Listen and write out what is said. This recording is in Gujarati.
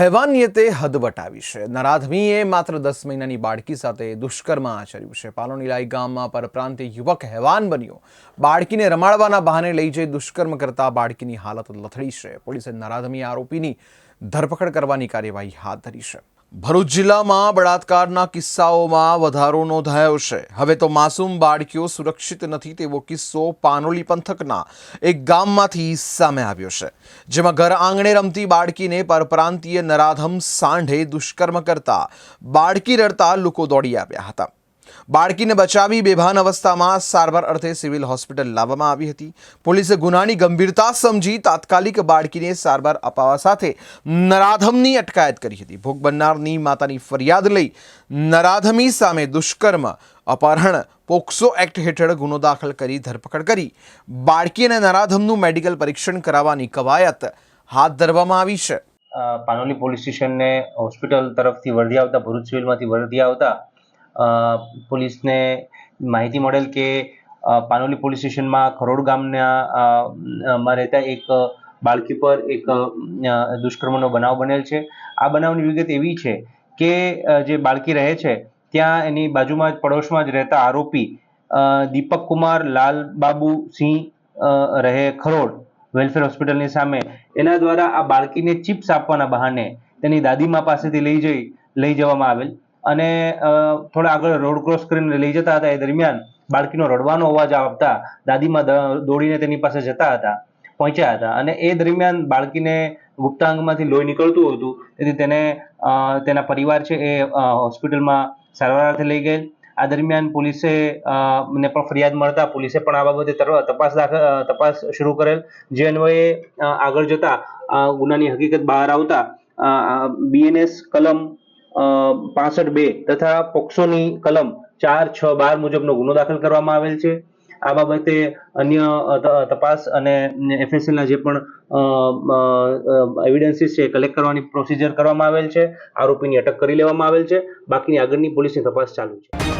હેવાનિયતે હદ વટાવી છે. નરાધમીએ માત્ર દસ મહિનાની બાળકી સાથે દુષ્કર્મ આચર્યું છે. પાલોનીલાઈ ગામમાં પરપ્રાંતીય યુવક હેવાન બન્યો. બાળકીને રમાડવાના બહાને લઈ જઈ દુષ્કર્મ કરતા બાળકીની હાલત લથડી છે. પોલીસે નરાધમી આરોપીની ધરપકડ કરવાની કાર્યવાહી હાથ ધરી છે. ભરૂચ જિલ્લામાં બળાત્કારના કિસ્સાઓમાં વધારો નોંધાયો છે. હવે તો માસૂમ બાળકીઓ સુરક્ષિત નથી તેવો કિસ્સો પાનોલી પંથકના એક ગામમાંથી સામે આવ્યો છે. જેમાં ઘર આંગણે રમતી બાળકીને પરપ્રાંતીય નરાધમ સાંઢે દુષ્કર્મ કરતા બાળકી રડતા લોકો દોડી આવ્યા હતા. બાળકીને બચાવી બેભાન અવસ્થામાં સારવાર અર્થે સિવિલ હોસ્પિટલ લાવવામાં આવી હતી. પોલીસે ગુનાની ગંભીરતા સમજી તાત્કાલિક બાળકીને સારવાર અપાવવા સાથે નરાધમની અટકાયત કરી હતી. ભોગ બનનારની માતાની ફરિયાદ લઈ નરાધમી સામે દુષ્કર્મ, અપહરણ, પોક્સો એક્ટ હેઠળ ગુનો દાખલ કરી ધરપકડ કરી. બાળકી અને નરાધમનું મેડિકલ પરીક્ષણ કરાવવાની કવાયત હાથ ધરવામાં આવી છે. પાનોલી પોલીસ સ્ટેશનને હોસ્પિટલ તરફથી વર્ધી આવતા, ભરૂચ સિવિલમાંથી વર્ધી આવતા પોલીસને માહિતી મળેલ કે પાનોલી પોલીસ સ્ટેશનમાં ખરોડ ગામના રહેતા એક બાળકી પર એક દુષ્કર્મનો બનાવ બનેલ છે. આ બનાવની વિગત એવી છે કે જે બાળકી રહે છે, ત્યાં એની બાજુમાં જ, પડોશમાં જ રહેતા આરોપી દીપક કુમાર, લાલ બાબુ સિંહ રહે ખરોડ વેલફેર હોસ્પિટલની સામે. એના દ્વારા આ બાળકીને ચિપ્સ આપવાના બહાને તેની દાદીમા પાસેથી લઈ જઈ, લઈ જવામાં આવેલ. અને થોડા આગળ રોડ ક્રોસ કરીને લઈ જતા હતા. એ દરમિયાન બાળકીનો રડવાનો અવાજ આવતા, દાદીમાં દોડીને તેની પાસે જતા હતા, પહોંચ્યા હતા. અને એ દરમિયાન બાળકીને ગુપ્તાંગમાંથી લોહી નીકળતું હતું. તેથી તેને તેના પરિવાર છે એ હોસ્પિટલમાં સારવાર અર્થે લઈ ગયેલ. આ દરમિયાન પોલીસે ને પણ ફરિયાદ મળતા પોલીસે પણ આ બાબતે તપાસ દાખલ તપાસ શરૂ કરેલ. જે અન્વયે આગળ જતા ગુનાની હકીકત બહાર આવતા બીએનએસ કલમ પાસઠ બે તથા પોક્સોની કલમ ચાર, છ, બાર મુજબનો ગુનો દાખલ કરવામાં આવેલ છે. આ બાબતે અન્ય તપાસ અને એફએસએલના જે પણ એવિડન્સીસ છે કલેક્ટ કરવાની પ્રોસિજર કરવામાં આવેલ છે. આરોપીની અટક કરી લેવામાં આવેલ છે. બાકીની આગળની પોલીસની તપાસ ચાલુ છે.